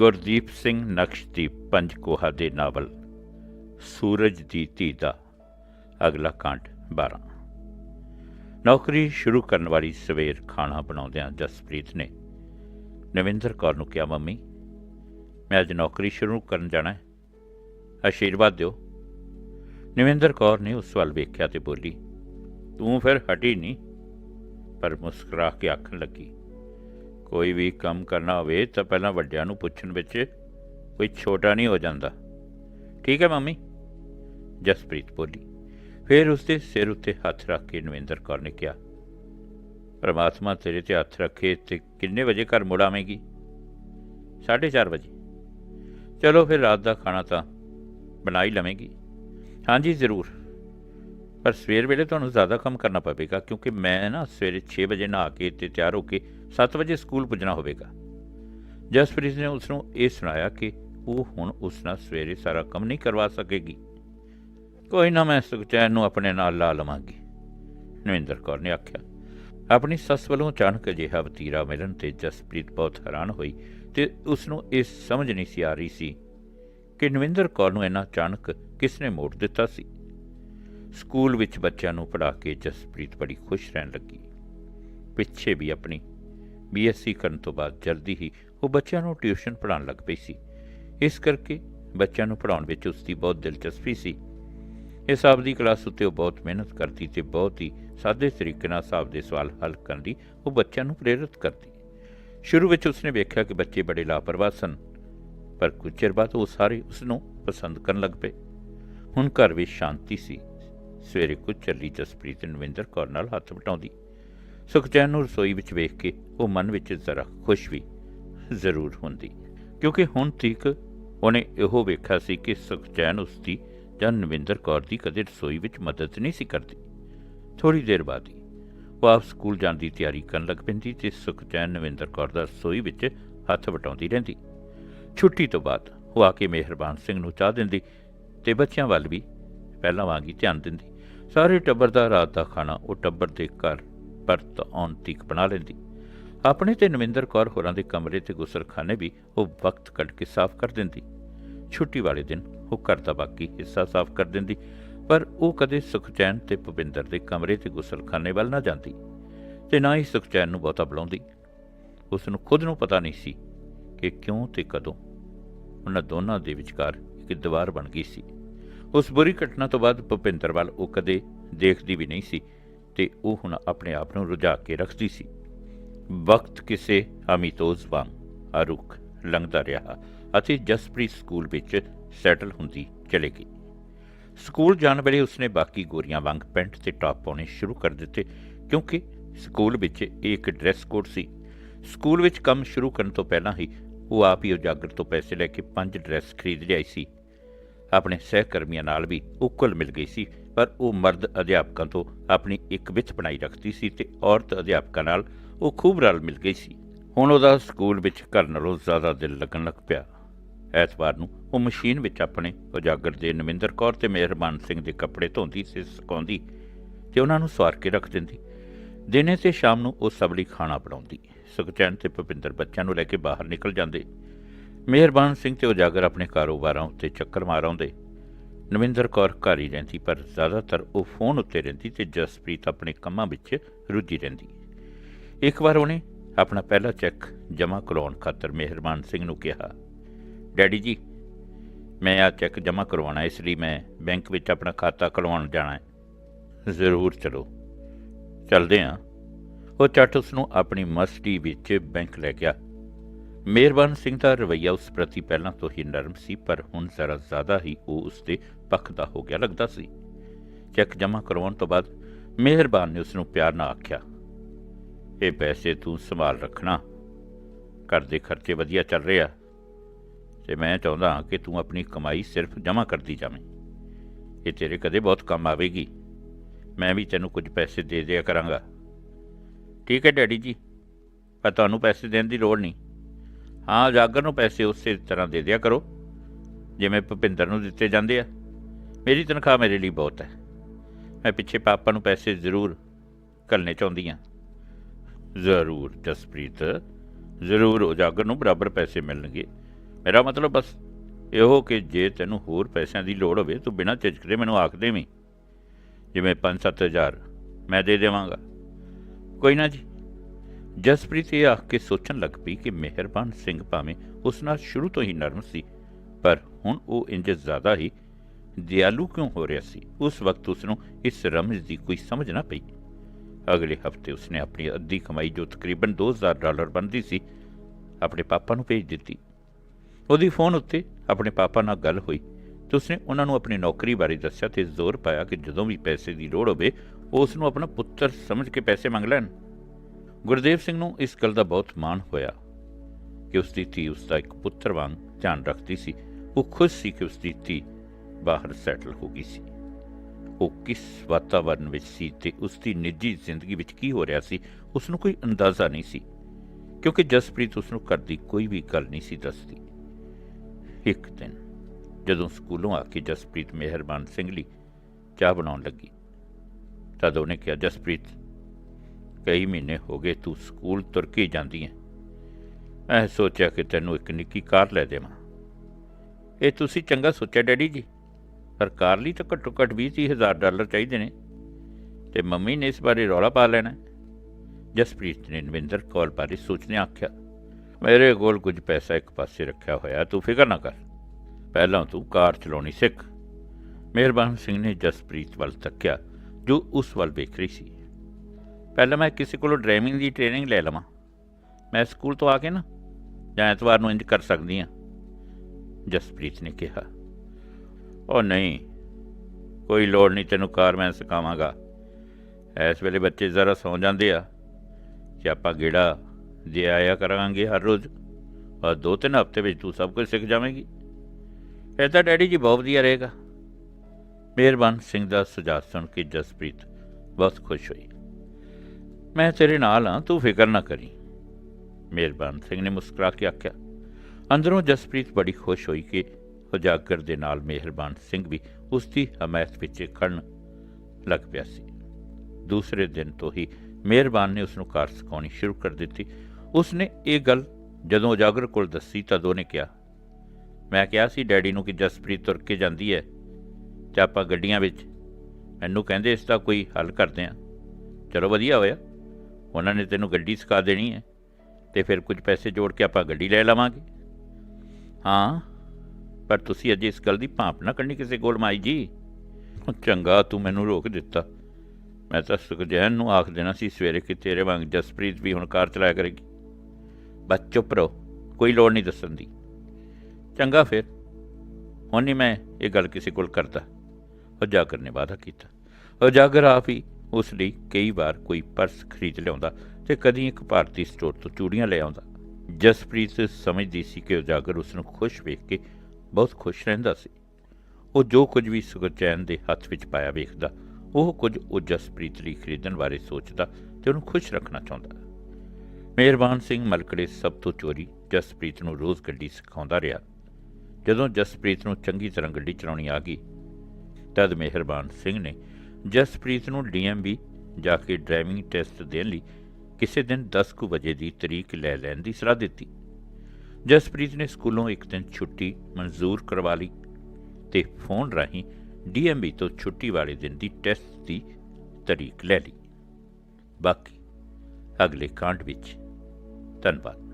ਗੁਰਦੀਪ ਸਿੰਘ ਨਕਸ਼ਦੀਪ ਪੰਜਕੋਹਾ ਦੇ ਨਾਵਲ, ਸੂਰਜ ਦੀ ਧੀ ਦਾ ਅਗਲਾ ਕਾਂਡ 12 ਨੌਕਰੀ ਸ਼ੁਰੂ ਕਰਨ ਵਾਲੀ ਸਵੇਰ ਖਾਣਾ ਬਣਾਉਂਦਿਆਂ ਜਸਪ੍ਰੀਤ ਨੇ, ਨਵਿੰਦਰ ਕੌਰ ਨੂੰ ਕਿਹਾ, ਮੰਮੀ, ਮੈਂ ਅੱਜ ਨੌਕਰੀ ਸ਼ੁਰੂ ਕਰਨ ਜਾਣਾ ਹੈ। ਆਸ਼ੀਰਵਾਦ ਦਿਓ। ਨਵਿੰਦਰ ਕੌਰ ਨੇ ਉਸ ਵੱਲ ਵੇਖਿਆ ਤੇ ਬੋਲੀ, ਤੂੰ ਫਿਰ ਹਟੀ ਨਹੀਂ? ਪਰ ਮੁਸਕਰਾ ਕੇ ਆਖਣ ਲੱਗੀ ਕੋਈ ਵੀ ਕੰਮ ਕਰਨਾ ਹੋਵੇ ਤਾਂ ਪਹਿਲਾਂ ਵੱਡਿਆਂ ਨੂੰ ਪੁੱਛਣ ਵਿੱਚ ਕੋਈ ਛੋਟਾ ਨਹੀਂ ਹੋ ਜਾਂਦਾ। ਠੀਕ ਹੈ ਮੰਮੀ? ਜਸਪ੍ਰੀਤ ਬੋਲੀ। ਫਿਰ ਉਸਦੇ ਸਿਰ ਉੱਤੇ ਹੱਥ ਰੱਖ ਕੇ ਨਵਿੰਦਰ ਕੌਰ ਨੇ ਕਿਹਾ, ਪਰਮਾਤਮਾ ਤੇਰੇ ਤੇ ਹੱਥ ਰੱਖੇ ਤੇ ਕਿੰਨੇ ਵਜੇ ਘਰ ਮੁੜ ਆਵੇਂਗੀ? 4:30 ਵਜੇ। ਚਲੋ ਫਿਰ ਰਾਤ ਦਾ ਖਾਣਾ ਤਾਂ ਬਣਾ ਹੀ ਲਵੇਂਗੀ। ਹਾਂਜੀ, ਜ਼ਰੂਰ। ਪਰ ਸਵੇਰ ਵੇਲੇ ਤੁਹਾਨੂੰ ਜ਼ਿਆਦਾ ਕੰਮ ਕਰਨਾ ਪਵੇਗਾ ਕਿਉਂਕਿ ਮੈਂ ਨਾ ਸਵੇਰੇ 6 ਵਜੇ ਨਹਾ ਕੇ ਤੇ ਤਿਆਰ ਹੋ ਕੇ 7 ਵਜੇ ਸਕੂਲ ਪੁੱਜਣਾ ਹੋਵੇਗਾ। ਜਸਪ੍ਰੀਤ ਨੇ ਉਸ ਨੂੰ ਇਹ ਸੁਣਾਇਆ ਕਿ ਉਹ ਹੁਣ ਉਸ ਨਾਲ ਸਵੇਰੇ ਸਾਰਾ ਕੰਮ ਨਹੀਂ ਕਰਵਾ ਸਕੇਗੀ। ਕੋਈ ਨਾ ਮੈਂ ਸੁਖਚੈਨ ਨੂੰ ਆਪਣੇ ਨਾਲ ਲਾ ਲਵਾਂਗੀ, ਨਵਿੰਦਰ ਕੌਰ ਨੇ ਆਖਿਆ। ਆਪਣੀ ਸੱਸ ਵੱਲੋਂ ਅਚਾਨਕ ਅਜਿਹਾ ਵਤੀਰਾ ਮਿਲਣ ਤੇ ਜਸਪ੍ਰੀਤ ਬਹੁਤ ਹੈਰਾਨ ਹੋਈ ਤੇ ਉਸ ਨੂੰ ਇਹ ਸਮਝ ਨਹੀਂ ਸੀ ਆ ਰਹੀ ਸੀ ਕਿ ਨਵਿੰਦਰ ਕੌਰ ਨੂੰ ਇੰਨਾ ਅਚਾਨਕ ਕਿਸ ਨੇ ਮੋੜ ਦਿੱਤਾ ਸੀ। ਸਕੂਲ ਵਿੱਚ ਬੱਚਿਆਂ ਨੂੰ ਪੜ੍ਹਾ ਕੇ ਜਸਪ੍ਰੀਤ ਬੜੀ ਖੁਸ਼ ਰਹਿਣ ਲੱਗੀ। ਪਿੱਛੇ ਵੀ ਆਪਣੀ ਬੀਐਸਸੀ ਕਰਨ ਤੋਂ ਬਾਅਦ ਜਲਦੀ ਹੀ ਉਹ ਬੱਚਿਆਂ ਨੂੰ ਟਿਊਸ਼ਨ ਪੜ੍ਹਾਉਣ ਲੱਗ ਪਈ ਸੀ। ਇਸ ਕਰਕੇ ਬੱਚਿਆਂ ਨੂੰ ਪੜ੍ਹਾਉਣ ਵਿੱਚ ਉਸ ਦੀ ਬਹੁਤ ਦਿਲਚਸਪੀ ਸੀ। ਹਿਸਾਬ ਦੀ ਕਲਾਸ ਉੱਤੇ ਉਹ ਬਹੁਤ ਮਿਹਨਤ ਕਰਦੀ ਤੇ ਬਹੁਤ ਹੀ ਸਾਦੇ ਤਰੀਕੇ ਨਾਲ ਹਿਸਾਬ ਦੇ ਸਵਾਲ ਹੱਲ ਕਰਨ ਦੀ ਉਹ ਬੱਚਿਆਂ ਨੂੰ ਪ੍ਰੇਰਿਤ ਕਰਦੀ। ਸ਼ੁਰੂ ਵਿੱਚ ਉਸਨੇ ਵੇਖਿਆ ਕਿ ਬੱਚੇ ਬੜੇ ਲਾਪਰਵਾਹ ਸਨ, ਪਰ ਕੁਝ ਚਿਰ ਬਾਅਦ ਉਹ ਸਾਰੇ ਉਸ ਨੂੰ ਪਸੰਦ ਕਰਨ ਲੱਗ ਪਏ। ਹੁਣ ਘਰ ਵਿੱਚ ਸ਼ਾਂਤੀ ਸੀ। ਸਵੇਰੇ ਕੁਝ ਚੱਲੀ ਜਸਪ੍ਰੀਤ ਨਵਿੰਦਰ ਕੌਰ ਨਾਲ ਹੱਥ ਵਟਾਉਂਦੀ। ਸੁਖਚੈਨ ਨੂੰ ਰਸੋਈ ਵਿੱਚ ਵੇਖ ਕੇ ਉਹ ਮਨ ਵਿੱਚ ਜ਼ਰਾ ਖੁਸ਼ ਵੀ ਜ਼ਰੂਰ ਹੁੰਦੀ, ਕਿਉਂਕਿ ਹੁਣ ਤੀਕ ਉਹਨੇ ਇਹੋ ਵੇਖਿਆ ਸੀ ਕਿ ਸੁਖਚੈਨ ਉਸ ਦੀ ਜਾਂ ਨਵਿੰਦਰ ਕੌਰ ਦੀ ਕਦੇ ਰਸੋਈ ਵਿੱਚ ਮਦਦ ਨਹੀਂ ਸੀ ਕਰਦੀ। ਥੋੜੀ ਦੇਰ ਬਾਅਦ ਹੀ ਉਹ ਆਪ ਸਕੂਲ ਜਾਣ ਦੀ ਤਿਆਰੀ ਕਰਨ ਲੱਗ ਪੈਂਦੀ ਤੇ ਸੁਖਚੈਨ ਨਵਿੰਦਰ ਕੌਰ ਦਾ ਰਸੋਈ ਵਿੱਚ ਹੱਥ ਵਟਾਉਂਦੀ ਰਹਿੰਦੀ। ਛੁੱਟੀ ਤੋਂ ਬਾਅਦ ਉਹ ਆ ਕੇ ਮਿਹਰਬਾਨ ਸਿੰਘ ਨੂੰ ਚਾਹ ਦਿੰਦੀ ਤੇ ਬੱਚਿਆਂ ਵੱਲ ਵੀ ਪਹਿਲਾਂ ਵਾਂਗ ਹੀ ਧਿਆਨ ਦਿੰਦੀ। ਸਾਰੇ ਟੱਬਰ ਦਾ ਰਾਤ ਦਾ ਖਾਣਾ ਉਹ ਟੱਬਰ ਦੇ ਘਰ ਪਰਤ ਆਉਣ ਤੀਕ ਬਣਾ ਲੈਂਦੀ। ਆਪਣੇ ਤੇ ਨਵਿੰਦਰ ਕੌਰ ਹੋਰਾਂ ਦੇ ਕਮਰੇ ਤੇ ਗੁਸਲਖਾਨੇ ਵੀ ਉਹ ਵਕਤ ਕੱਢ ਕੇ ਸਾਫ਼ ਕਰ ਦਿੰਦੀ। ਛੁੱਟੀ ਵਾਲੇ ਦਿਨ ਉਹ ਘਰ ਦਾ ਬਾਕੀ ਹਿੱਸਾ ਸਾਫ਼ ਕਰ ਦਿੰਦੀ, ਪਰ ਉਹ ਕਦੇ ਸੁਖਚੈਨ ਤੇ ਭੁਪਿੰਦਰ ਦੇ ਕਮਰੇ ਤੇ ਗੁਸਲਖਾਨੇ ਵੱਲ ਨਾ ਜਾਂਦੀ ਤੇ ਨਾ ਹੀ ਸੁਖਚੈਨ ਨੂੰ ਬਹੁਤਾ ਬੁਲਾਉਂਦੀ। ਉਸ ਨੂੰ ਖੁਦ ਨੂੰ ਪਤਾ ਨਹੀਂ ਸੀ ਕਿ ਕਿਉਂ ਤੇ ਕਦੋਂ ਉਹਨਾਂ ਦੋਨਾਂ ਦੇ ਵਿਚਕਾਰ ਇੱਕ ਦੀਵਾਰ ਬਣ ਗਈ ਸੀ। ਉਸ ਬੁਰੀ ਘਟਨਾ ਤੋਂ ਬਾਅਦ ਭੁਪਿੰਦਰ ਵੱਲ ਉਹ ਕਦੇ ਦੇਖਦੀ ਵੀ ਨਹੀਂ ਸੀ ਤੇ ਉਹ ਹੁਣ ਆਪਣੇ ਆਪ ਨੂੰ ਰੁਝਾ ਕੇ ਰੱਖਦੀ ਸੀ। ਵਕਤ ਕਿਸੇ ਅਮਿਤੋਜ਼ ਵਾਂਗ ਅਰੁਖ ਲੰਘਦਾ ਰਿਹਾ ਅਤੇ ਜਸਪ੍ਰੀਤ ਸਕੂਲ ਵਿੱਚ ਸੈਟਲ ਹੁੰਦੀ ਚਲੇ ਗਈ। ਸਕੂਲ ਜਾਣ ਵੇਲੇ ਉਸਨੇ ਬਾਕੀ ਗੋਰੀਆਂ ਵਾਂਗ ਪੈਂਟ ਤੇ ਟਾਪ ਪਾਉਣੇ ਸ਼ੁਰੂ ਕਰ ਦਿੱਤੇ ਕਿਉਂਕਿ ਸਕੂਲ ਵਿੱਚ ਇਹ ਇੱਕ ਡਰੈਸ ਕੋਡ ਸੀ। ਸਕੂਲ ਵਿੱਚ ਕੰਮ ਸ਼ੁਰੂ ਕਰਨ ਤੋਂ ਪਹਿਲਾਂ ਹੀ ਉਹ ਆਪ ਹੀ ਉਜਾਗਰ ਤੋਂ ਪੈਸੇ ਲੈ ਕੇ ਪੰਜ ਡਰੈਸ ਖਰੀਦ ਲਿਆਈ ਸੀ। ਆਪਣੇ ਸਹਿਕਰਮੀਆਂ ਨਾਲ ਵੀ ਉਕਲ ਮਿਲ ਗਈ ਸੀ ਪਰ ਉਹ ਮਰਦ ਅਧਿਆਪਕਾਂ ਤੋਂ ਆਪਣੀ ਇੱਕ ਵਿੱਚ ਬਣਾਈ ਰੱਖਦੀ ਸੀ ਤੇ ਔਰਤ ਅਧਿਆਪਕਾਂ ਨਾਲ ਉਹ ਖੂਬ ਰਲ ਮਿਲ ਗਈ ਸੀ। ਹੁਣ ਉਹਦਾ ਸਕੂਲ ਵਿੱਚ ਘਰ ਨਾਲੋਂ ਜ਼ਿਆਦਾ ਦਿਲ ਲੱਗਣ ਲੱਗ ਪਿਆ। ਐਤਵਾਰ ਨੂੰ ਉਹ ਮਸ਼ੀਨ ਵਿੱਚ ਆਪਣੇ ਉਜਾਗਰ ਦੇ ਨਵਿੰਦਰ ਕੌਰ ਤੇ ਮਿਹਰਬਾਨ ਸਿੰਘ ਦੇ ਕੱਪੜੇ ਧੋਂਦੀ ਤੇ ਸੁਕਾਉਂਦੀ ਤੇ ਉਹਨਾਂ ਨੂੰ ਸਵਾਰ ਕੇ ਰੱਖ ਦਿੰਦੀ। ਦਿਨੇ ਤੇ ਸ਼ਾਮ ਨੂੰ ਉਹ ਸਭ ਲਈ ਖਾਣਾ ਬਣਾਉਂਦੀ। ਸੁਖਚੈਨ ਤੇ ਭੁਪਿੰਦਰ ਬੱਚਿਆਂ ਨੂੰ ਲੈ ਕੇ ਬਾਹਰ ਨਿਕਲ ਜਾਂਦੇ। ਮਿਹਰਬਾਨ ਸਿੰਘ ਤੇ ਉਜਾਗਰ ਆਪਣੇ ਕਾਰੋਬਾਰਾਂ ਉੱਤੇ ਚੱਕਰ ਮਾਰ ਆਉਂਦੇ। ਨਵਿੰਦਰ ਕੌਰ ਘਰ ਹੀ ਰਹਿੰਦੀ, ਪਰ ਜ਼ਿਆਦਾਤਰ ਉਹ ਫੋਨ ਉੱਤੇ ਰਹਿੰਦੀ ਤੇ ਜਸਪ੍ਰੀਤ ਆਪਣੇ ਕੰਮਾਂ ਵਿੱਚ ਰੁੱਝੀ ਰਹਿੰਦੀ। ਇੱਕ ਵਾਰ ਉਹਨੇ ਆਪਣਾ ਪਹਿਲਾ ਚੈੱਕ ਜਮ੍ਹਾਂ ਕਰਵਾਉਣ ਖਾਤਰ ਮਿਹਰਬਾਨ ਸਿੰਘ ਨੂੰ ਕਿਹਾ, ਡੈਡੀ ਜੀ, ਮੈਂ ਆ ਚੈੱਕ ਜਮ੍ਹਾਂ ਕਰਵਾਉਣਾ, ਇਸ ਲਈ ਮੈਂ ਬੈਂਕ ਵਿੱਚ ਆਪਣਾ ਖਾਤਾ ਖੁਲਵਾਉਣ ਜਾਣਾ ਹੈ। ਜ਼ਰੂਰ ਚਲੋ। ਚੱਲਦੇ ਹਾਂ। ਉਹ ਝੱਟ ਉਸ ਨੂੰ ਆਪਣੀ ਮਸਤੀ ਵਿੱਚ ਬੈਂਕ ਲੈ ਗਿਆ। ਮਿਹਰਬਾਨ ਸਿੰਘ ਦਾ ਰਵੱਈਆ ਉਸ ਪ੍ਰਤੀ ਪਹਿਲਾਂ ਤੋਂ ਹੀ ਨਰਮ ਸੀ, ਪਰ ਹੁਣ ਜ਼ਰਾ ਜ਼ਿਆਦਾ ਹੀ ਉਹ ਉਸ ਦੇ ਪੱਖ ਦਾ ਹੋ ਗਿਆ, ਲੱਗਦਾ ਸੀ। ਚੈੱਕ ਜਮ੍ਹਾਂ ਕਰਵਾਉਣ ਤੋਂ ਬਾਅਦ ਮਿਹਰਬਾਨ ਨੇ ਉਸ ਨੂੰ ਪਿਆਰ ਨਾਲ ਆਖਿਆ, ਇਹ ਪੈਸੇ ਤੂੰ ਸੰਭਾਲ ਰੱਖਣਾ। ਘਰ ਦੇ ਖਰਚੇ ਵਧੀਆ ਚੱਲ ਰਹੇ ਆ। ਤੇ ਮੈਂ ਚਾਹੁੰਦਾ ਹਾਂ ਕਿ ਤੂੰ ਆਪਣੀ ਕਮਾਈ ਸਿਰਫ ਜਮ੍ਹਾਂ ਕਰਦੀ ਜਾਵੇਂ। ਇਹ ਤੇਰੇ ਕਦੇ ਬਹੁਤ ਕੰਮ ਆਵੇਗੀ। ਮੈਂ ਵੀ ਤੈਨੂੰ ਕੁਝ ਪੈਸੇ ਦੇ ਦਿਆ ਕਰਾਂਗਾ। ਠੀਕ ਹੈ ਡੈਡੀ ਜੀ, ਪਰ ਤੁਹਾਨੂੰ ਪੈਸੇ ਦੇਣ ਦੀ ਲੋੜ ਨਹੀਂ। ਹਾਂ, ਜਾਗਰ ਨੂੰ ਪੈਸੇ ਉਸੇ ਤਰ੍ਹਾਂ ਦੇ ਦਿਆ ਕਰੋ, ਜਿਵੇਂ ਭੁਪਿੰਦਰ ਨੂੰ ਦਿੱਤੇ ਜਾਂਦੇ ਆ। ਮੇਰੀ ਤਨਖਾਹ ਮੇਰੇ ਲਈ ਬਹੁਤ ਹੈ। ਮੈਂ ਪਿੱਛੇ ਪਾਪਾ ਨੂੰ ਪੈਸੇ ਜ਼ਰੂਰ ਘੱਲਣੇ ਚਾਹੁੰਦੀ ਹਾਂ। ਜ਼ਰੂਰ, ਜਸਪ੍ਰੀਤ। ਜ਼ਰੂਰ, ਉਜਾਗਰ ਨੂੰ ਬਰਾਬਰ ਪੈਸੇ ਮਿਲਣਗੇ। ਮੇਰਾ ਮਤਲਬ ਬਸ ਇਹੋ ਕਿ ਜੇ ਤੈਨੂੰ ਹੋਰ ਪੈਸਿਆਂ ਦੀ ਲੋੜ ਹੋਵੇ, ਤੂੰ ਬਿਨਾਂ ਝਿਜਕਦੇ ਮੈਨੂੰ ਆਖ ਦੇਵੀਂ। ਜਿਵੇਂ 5-7000 ਮੈਂ ਦੇ ਦੇਵਾਂਗਾ। ਕੋਈ ਨਾ ਜੀ। ਜਸਪ੍ਰੀਤ ਇਹ ਆਖ ਕੇ ਸੋਚਣ ਲੱਗ ਪਈ ਕਿ ਮਿਹਰਬਾਨ ਸਿੰਘ ਭਾਵੇਂ ਉਸ ਨਾਲ ਸ਼ੁਰੂ ਤੋਂ ਹੀ ਨਰਮ ਸੀ, ਪਰ ਹੁਣ ਉਹ ਇੰਜ ਜ਼ਿਆਦਾ ਹੀ ਦਿਆਲੂ ਕਿਉਂ ਹੋ ਰਿਹਾ ਸੀ? ਉਸ ਵਕਤ ਉਸ ਨੂੰ ਇਸ ਰਮਜ਼ ਦੀ ਕੋਈ ਸਮਝ ਨਾ ਪਈ। ਅਗਲੇ ਹਫ਼ਤੇ ਉਸਨੇ ਆਪਣੀ ਅੱਧੀ ਕਮਾਈ ਜੋ ਤਕਰੀਬਨ 2000 ਡਾਲਰ ਬਣਦੀ ਸੀ, ਆਪਣੇ ਪਾਪਾ ਨੂੰ ਭੇਜ ਦਿੱਤੀ। ਉਹਦੀ ਫੋਨ ਉੱਤੇ ਆਪਣੇ ਪਾਪਾ ਨਾਲ ਗੱਲ ਹੋਈ ਤੇ ਉਸਨੇ ਉਹਨਾਂ ਨੂੰ ਆਪਣੀ ਨੌਕਰੀ ਬਾਰੇ ਦੱਸਿਆ ਤੇ ਜ਼ੋਰ ਪਾਇਆ ਕਿ ਜਦੋਂ ਵੀ ਪੈਸੇ ਦੀ ਲੋੜ ਹੋਵੇ ਉਹ ਉਸ ਨੂੰ ਆਪਣਾ ਪੁੱਤਰ ਸਮਝ ਕੇ ਪੈਸੇ ਮੰਗ ਲੈਣ। ਗੁਰਦੇਵ ਸਿੰਘ ਨੂੰ ਇਸ ਗੱਲ ਦਾ ਬਹੁਤ ਮਾਣ ਹੋਇਆ ਕਿ ਉਸ ਦੀ ਧੀ ਉਸ ਦਾ ਇੱਕ ਪੁੱਤਰ ਵਾਂਗ ਧਿਆਨ ਰੱਖਦੀ ਸੀ। ਉਹ ਖੁਸ਼ ਸੀ ਕਿ ਉਸ ਦੀ ਧੀ ਬਾਹਰ ਸੈਟਲ ਹੋ ਗਈ ਸੀ। ਉਹ ਕਿਸ ਵਾਤਾਵਰਣ ਵਿੱਚ ਸੀ ਤੇ ਉਸ ਦੀ ਨਿੱਜੀ ਜ਼ਿੰਦਗੀ ਵਿੱਚ ਕੀ ਹੋ ਰਿਹਾ ਸੀ ਉਸ ਨੂੰ ਕੋਈ ਅੰਦਾਜ਼ਾ ਨਹੀਂ ਸੀ, ਕਿਉਂਕਿ ਜਸਪ੍ਰੀਤ ਉਸ ਨੂੰ ਕਰਦੀ ਕੋਈ ਵੀ ਗੱਲ ਨਹੀਂ ਸੀ ਦੱਸਦੀ। ਇੱਕ ਦਿਨ ਜਦੋਂ ਸਕੂਲੋਂ ਆ ਕੇ ਜਸਪ੍ਰੀਤ ਮਿਹਰਬਾਨ ਸਿੰਘ ਲਈ ਚਾਹ ਬਣਾਉਣ ਲੱਗੀ, ਤਦ ਉਹਨੇ ਕਿਹਾ, ਜਸਪ੍ਰੀਤ, ਕਈ ਮਹੀਨੇ ਹੋ ਗਏ ਤੂੰ ਸਕੂਲ ਤੁਰ ਕੇ ਜਾਂਦੀ ਹੈ ਮੈਂ ਸੋਚਿਆ ਕਿ ਤੈਨੂੰ ਇੱਕ ਨਿੱਕੀ ਕਾਰ ਲੈ ਦੇਵਾਂ। ਇਹ ਤੁਸੀਂ ਚੰਗਾ ਸੋਚਿਆ, ਡੈਡੀ ਜੀ? ਸਰਕਾਰ ਲਈ ਤਾਂ ਘੱਟੋ ਘੱਟ 20 ਹਜ਼ਾਰ ਡਾਲਰ ਚਾਹੀਦੇ ਨੇ। ਤੇ ਮੰਮੀ ਨੇ ਇਸ ਬਾਰੇ ਰੌਲਾ ਪਾ ਲੈਣਾ। ਜਸਪ੍ਰੀਤ ਨੇ ਨਵਿੰਦਰ ਕੌਰ ਬਾਰੇ ਸੋਚਨੇ ਆਖਿਆ, ਮੇਰੇ ਕੋਲ ਕੁਝ ਪੈਸਾ ਇੱਕ ਪਾਸੇ ਰੱਖਿਆ ਹੋਇਆ, ਤੂੰ ਫਿਕਰ ਨਾ ਕਰ। ਪਹਿਲਾਂ ਤੂੰ ਕਾਰ ਚਲਾਉਣੀ ਸਿੱਖ। ਮਿਹਰਬਾਨ ਸਿੰਘ ਨੇ ਜਸਪ੍ਰੀਤ ਵੱਲ ਤੱਕਿਆ, ਜੋ ਉਸ ਵੱਲ ਵੇਖ ਰਹੀ ਸੀ। ਪਹਿਲਾਂ ਮੈਂ ਕਿਸੇ ਕੋਲੋਂ ਡਰਾਈਵਿੰਗ ਦੀ ਟ੍ਰੇਨਿੰਗ ਲੈ ਲਵਾਂ। ਮੈਂ ਸਕੂਲ ਤੋਂ ਆ ਕੇ ਨਾ ਜਾਂ ਐਤਵਾਰ ਨੂੰ ਇੰਜ ਕਰ ਸਕਦੀ ਹਾਂ, ਜਸਪ੍ਰੀਤ ਨੇ ਕਿਹਾ। ਉਹ ਨਹੀਂ, ਕੋਈ ਲੋੜ ਨਹੀਂ ਤੈਨੂੰ ਕਾਰ ਮੈਂ ਸਿਖਾਵਾਂਗਾ। ਇਸ ਵੇਲੇ ਬੱਚੇ ਜ਼ਰਾ ਸੌਂ ਜਾਂਦੇ ਆ ਕਿ ਆਪਾਂ ਗੇੜਾ ਦੇ ਆਇਆ ਕਰਾਂਗੇ ਹਰ ਰੋਜ਼, ਔਰ ਦੋ ਤਿੰਨ ਹਫ਼ਤੇ ਵਿੱਚ ਤੂੰ ਸਭ ਕੁਝ ਸਿੱਖ ਜਾਵੇਂਗੀ। ਇਹ ਤਾਂ ਡੈਡੀ ਜੀ ਬਹੁਤ ਵਧੀਆ ਰਹੇਗਾ। ਮਿਹਰਬਾਨ ਸਿੰਘ ਦਾ ਸੁਝਾਅ ਸੁਣ ਕੇ ਜਸਪ੍ਰੀਤ ਬਹੁਤ ਖੁਸ਼ ਹੋਈ। ਮੈਂ ਤੇਰੇ ਨਾਲ ਹਾਂ, ਤੂੰ ਫਿਕਰ ਨਾ ਕਰੀ। ਮਿਹਰਬਾਨ ਸਿੰਘ ਨੇ ਮੁਸਕਰਾ ਕੇ ਆਖਿਆ। ਅੰਦਰੋਂ ਜਸਪ੍ਰੀਤ ਬੜੀ ਖੁਸ਼ ਹੋਈ ਕਿ ਉਜਾਗਰ ਦੇ ਨਾਲ ਮਿਹਰਬਾਨ ਸਿੰਘ ਵੀ ਉਸ ਦੀ ਹਮਾਇਤ ਵਿੱਚ ਖੜਨ ਲੱਗ ਪਿਆ ਸੀ। ਦੂਸਰੇ ਦਿਨ ਤੋਂ ਹੀ ਮਿਹਰਬਾਨ ਨੇ ਉਸ ਨੂੰ ਕਾਰ ਸਿਖਾਉਣੀ ਸ਼ੁਰੂ ਕਰ ਦਿੱਤੀ। ਉਸ ਨੇ ਇਹ ਗੱਲ ਜਦੋਂ ਉਜਾਗਰ ਕੋਲ ਦੱਸੀ ਤਾਂ ਦੋਨੇ ਕਿਹਾ, ਮੈਂ ਕਿਹਾ ਸੀ ਡੈਡੀ ਨੂੰ ਕਿ ਜਸਪ੍ਰੀਤ ਤੁਰ ਕੇ ਜਾਂਦੀ ਹੈ ਤੇ ਆਪਾਂ ਗੱਡੀਆਂ ਵਿੱਚ। ਮੈਨੂੰ ਕਹਿੰਦੇ ਇਸ ਦਾ ਕੋਈ ਹੱਲ ਕਰਦੇ ਆ ਚਲੋ ਵਧੀਆ ਹੋਇਆ। ਉਹਨਾਂ ਨੇ ਤੈਨੂੰ ਗੱਡੀ ਸਿਖਾ ਦੇਣੀ ਹੈ ਤੇ ਫਿਰ ਕੁਝ ਪੈਸੇ ਜੋੜ ਕੇ ਆਪਾਂ ਗੱਡੀ ਲੈ ਲਵਾਂਗੇ। ਹਾਂ ਪਰ ਤੁਸੀਂ ਅਜੇ ਇਸ ਗੱਲ ਦੀ ਭਾਂਪ ਨਾ ਕਰਨੀ ਕਿਸੇ ਕੋਲ, ਮਾਈ ਜੀ। ਉਹ ਚੰਗਾ, ਤੂੰ ਮੈਨੂੰ ਰੋਕ ਦਿੱਤਾ। ਮੈਂ ਤਾਂ ਸੁਖਜੈਨ ਨੂੰ ਆਖ ਦੇਣਾ ਸੀ ਸਵੇਰੇ ਕਿ ਤੇਰੇ ਵਾਂਗ ਜਸਪ੍ਰੀਤ ਵੀ ਹੁਣ ਕਾਰ ਚਲਾਇਆ ਕਰੇਗੀ। ਬਸ ਚੁੱਪ ਰਹੋ, ਕੋਈ ਲੋੜ ਨਹੀਂ ਦੱਸਣ ਦੀ। ਚੰਗਾ ਫਿਰ। ਹੁਣ ਨਹੀਂ ਮੈਂ ਇਹ ਗੱਲ ਕਿਸੇ ਕੋਲ ਕਰਦਾ। ਉਜਾਗਰ ਨੇ ਵਾਅਦਾ ਕੀਤਾ। ਉਜਾਗਰ ਆਪ ਹੀ ਉਸ ਲਈ ਕਈ ਵਾਰ ਕੋਈ ਪਰਸ ਖਰੀਦ ਲਿਆਉਂਦਾ ਤੇ ਕਦੀ ਇੱਕ ਭਾਰਤੀ ਸਟੋਰ ਤੋਂ ਚੂੜੀਆਂ ਲੈ ਆਉਂਦਾ। ਜਸਪ੍ਰੀਤ ਸਮਝਦੀ ਸੀ ਕਿ ਉਜਾਗਰ ਉਸ ਨੂੰ ਖੁਸ਼ ਵੇਖ ਕੇ ਬਹੁਤ ਖੁਸ਼ ਰਹਿੰਦਾ ਸੀ। ਉਹ ਜੋ ਕੁਝ ਵੀ ਸੁਖਚੈਨ ਦੇ ਹੱਥ ਵਿੱਚ ਪਾਇਆ ਵੇਖਦਾ, ਉਹ ਕੁਝ ਉਹ ਜਸਪ੍ਰੀਤ ਲਈ ਖਰੀਦਣ ਬਾਰੇ ਸੋਚਦਾ ਤੇ ਉਹਨੂੰ ਖੁਸ਼ ਰੱਖਣਾ ਚਾਹੁੰਦਾ। ਮਿਹਰਬਾਨ ਸਿੰਘ ਮਲਕੜੇ ਸਭ ਤੋਂ ਚੋਰੀ ਜਸਪ੍ਰੀਤ ਨੂੰ ਰੋਜ਼ ਗੱਡੀ ਸਿਖਾਉਂਦਾ ਰਿਹਾ। ਜਦੋਂ ਜਸਪ੍ਰੀਤ ਨੂੰ ਚੰਗੀ ਤਰ੍ਹਾਂ ਗੱਡੀ ਚਲਾਉਣੀ ਆ ਗਈ, ਤਦ ਮਿਹਰਬਾਨ ਸਿੰਘ ਨੇ ਜਸਪ੍ਰੀਤ ਨੂੰ ਡੀਐਮਬੀ ਜਾ ਕੇ ਡਰਾਈਵਿੰਗ ਟੈਸਟ ਦੇਣ ਲਈ ਕਿਸੇ ਦਿਨ 10 ਕੁ ਵਜੇ ਦੀ ਤਰੀਕ ਲੈ ਲੈਣ ਦੀ ਸਲਾਹ ਦਿੱਤੀ। ਜਸਪ੍ਰੀਤ ਨੇ ਸਕੂਲੋਂ ਇੱਕ ਦਿਨ ਛੁੱਟੀ ਮਨਜ਼ੂਰ ਕਰਵਾ ਲਈ ਤੇ ਫੋਨ ਰਾਹੀਂ ਡੀਐਮਬੀ ਤੋਂ ਛੁੱਟੀ ਵਾਲੇ ਦਿਨ ਦੀ ਟੈਸਟ ਦੀ ਤਰੀਕ ਲੈ ਲਈ। ਬਾਕੀ ਅਗਲੇ ਕਾਂਡ ਵਿੱਚ ਧੰਨਵਾਦ।